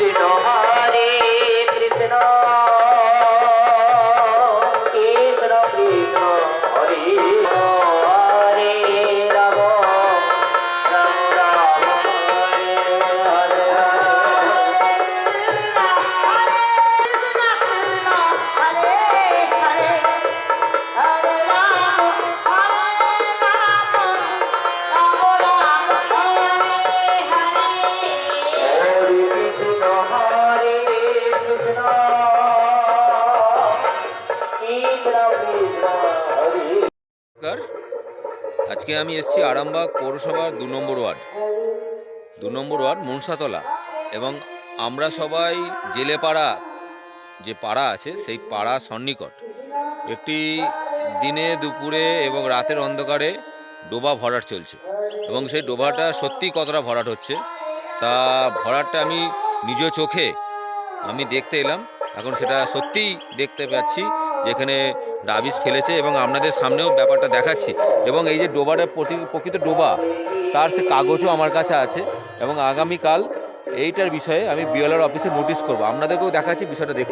Don't আজকে আমি এসেছি আরামবাগ পৌরসভার দু নম্বর ওয়ার্ড। দু নম্বর ওয়ার্ড মনসাতলা এবং আমরা সবাই জেলেপাড়া যে পাড়া আছে সেই পাড়া সন্নিকট। একটি দিনে, দুপুরে এবং রাতের অন্ধকারে ডোবা ভরাট চলছে এবং সেই ডোবাটা সত্যি কতটা ভরাট হচ্ছে তা ভরাটটা আমি নিজ চোখে আমি দেখতে এলাম। এখন সেটা সত্যিই দেখতে পাচ্ছি যেখানে ডাবিস ফেলেছে এবং আপনাদের সামনেও ব্যাপারটা দেখাচ্ছি। এবং এই যে ডোবাটা প্রতি- প্রকৃত ডোবা, তার সে কাগজও আমার কাছে আছে। এবং আগামীকাল এইটার বিষয়ে আমি বিএলআর অফিসে নোটিশ করব। আপনাদেরকেও দেখাচ্ছি, বিষয়টা দেখ